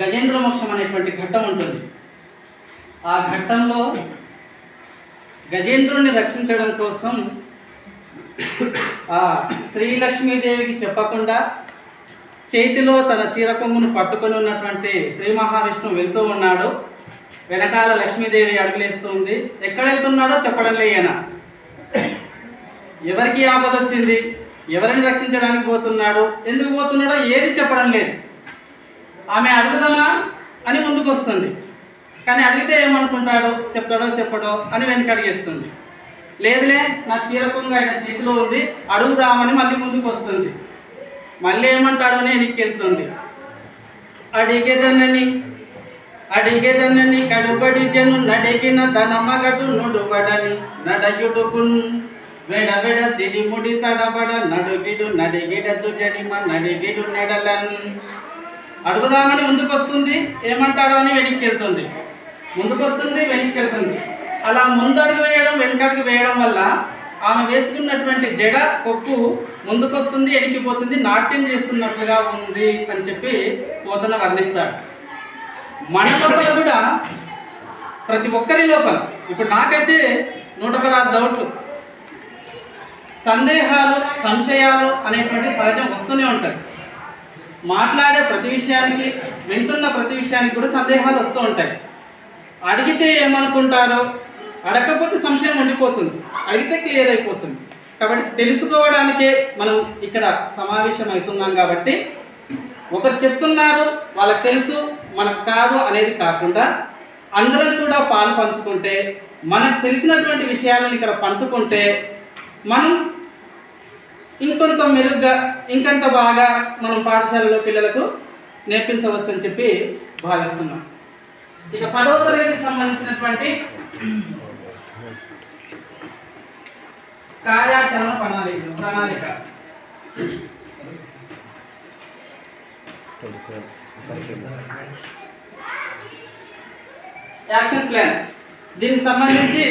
గజేంద్ర మోక్షం అనేటువంటి ఘట్టం ఉంటుంది. ఆ ఘట్టంలో గజేంద్రుణ్ణి రక్షించడం కోసం ఆ శ్రీలక్ష్మీదేవికి చెప్పకుండా చేతిలో తన చీరకొమ్మును పట్టుకొని ఉన్నటువంటి శ్రీ మహావిష్ణు వెళ్తూ ఉన్నాడు. వెనకాల లక్ష్మీదేవి అడుగులేస్తుంది ఎక్కడ వెళ్తున్నాడో చెప్పడం లేయన ఎవరికి ఆపద వచ్చింది ఎవరిని రక్షించడానికి పోతున్నాడు? ఎందుకు పోతున్నాడో ఏది చెప్పడం లేదు. ఆమె అడుగుదామా అని ముందుకు వస్తుంది. కానీ అడిగితే ఏమనుకుంటాడో చెప్తాడో చెప్పడో అని వెనక అడిగేస్తుంది. లేదులే నా చీర ఆయన చేతిలో ఉంది అడుగుదామని మళ్ళీ ముందుకు వస్తుంది. మళ్ళీ ఏమంటాడో అని వెనక్కి వెళ్తుంది. అడిగేదన్నని అడిగేదన్నని కడుబడి జను నడిగిన తనమగటు నుడుబడని నడయుడుకున్. వెడ వెడ సిడి తడబడ నడుగిడు నడిగిడ దుజడిమ నడిగిడు నెడలన్. అడుగుదామని ముందుకు వస్తుంది ఏమంటాడో అని వెనక్కి వెళ్తుంది ముందుకు వస్తుంది వెనక్కి వెళ్తుంది అలా ముందడుగు వేయడం వెనకడుగు వేయడం వల్ల ఆమె వేసుకున్నటువంటి జడ కొప్పు ముందుకొస్తుంది ఎడికిపోతుంది నాట్యం చేస్తున్నట్లుగా ఉంది అని చెప్పి పోతన వర్ణిస్తాడు. మన లోపల కూడా ప్రతి ఒక్కరి లోపల ఇప్పుడు నాకైతే నూట పదహారు డౌట్లు. సందేహాలు సంశయాలు అనేటువంటి సహజం వస్తూనే ఉంటాయి. మాట్లాడే ప్రతి విషయానికి వింటున్న ప్రతి విషయానికి కూడా సందేహాలు వస్తూ ఉంటాయి. అడిగితే ఏమనుకుంటారో అడగకపోతే సంశయం ఉండిపోతుంది. అడిగితే క్లియర్ అయిపోతుంది. కాబట్టి తెలుసుకోవడానికే మనం ఇక్కడ సమావేశం అవుతున్నాం కాబట్టి ఒకరు చెప్తున్నారు వాళ్ళకి తెలుసు మనకు కాదు అనేది కాకుండా అందరం కూడా పాలు పంచుకుంటే మనకు తెలిసినటువంటి విషయాలను ఇక్కడ పంచుకుంటే మనం ఇంకొంత మెరుగ్గా ఇంకొంత బాగా మనం పాఠశాలలో పిల్లలకు నేర్పించవచ్చు అని చెప్పి భావిస్తున్నాం. ఇక పదవ తరగతికి సంబంధించినటువంటి కార్యాచరణ ప్రణాళిక ప్రణాళిక. Action plan. దీనికి సంబంధించి